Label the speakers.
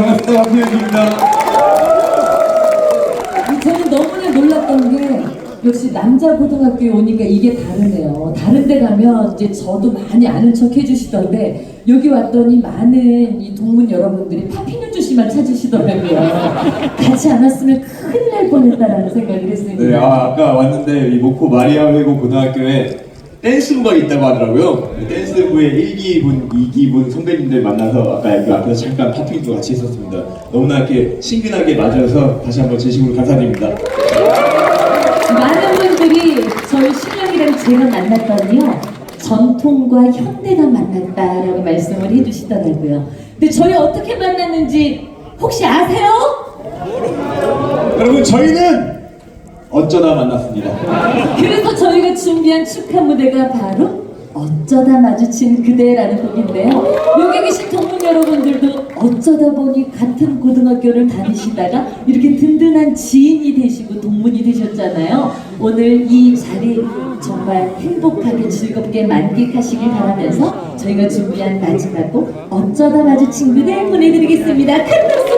Speaker 1: 반갑습니다. 박효연입니다.
Speaker 2: 저는 너무나 놀랐던 게 역시 남자 고등학교에 오니까 이게 다르네요. 다른 데 가면 이제 저도 많이 아는 척 해주시던데 여기 왔더니 많은 이 동문 여러분들이 파피누주 씨만 찾으시더라고요. 같이 안 왔으면 큰일 날 뻔했다라는 생각을 했습니다.
Speaker 1: 네, 아, 아까 왔는데 이 목포 마리아 외고 고등학교에 댄스부가 있다고 하더라고요. 네, 댄스부의 1기분, 2기분 선배님들 만나서 아까 여기 앞에서 잠깐 팝핑도 같이 했었습니다. 너무나 이렇게 친근하게 맞아서 다시 한번 진심으로 감사드립니다.
Speaker 2: 많은 분들이 저희 신랑이랑 제가 만났더니요 전통과 현대가 만났다라고 말씀을 해주시더라고요. 근데 저희 어떻게 만났는지 혹시 아세요?
Speaker 1: 여러분, 저희는 어쩌다 만났습니다.
Speaker 2: 준비한 축하 무대가 바로 어쩌다 마주친 그대라는 곡인데요. 여기 계신 동문 여러분들도 어쩌다 보니 같은 고등학교를 다니시다가 이렇게 든든한 지인이 되시고 동문이 되셨잖아요. 오늘 이 자리 정말 행복하게 즐겁게 만끽하시길 바라면서 저희가 준비한 마지막 곡 어쩌다 마주친 그대 보내드리겠습니다. 큰 박수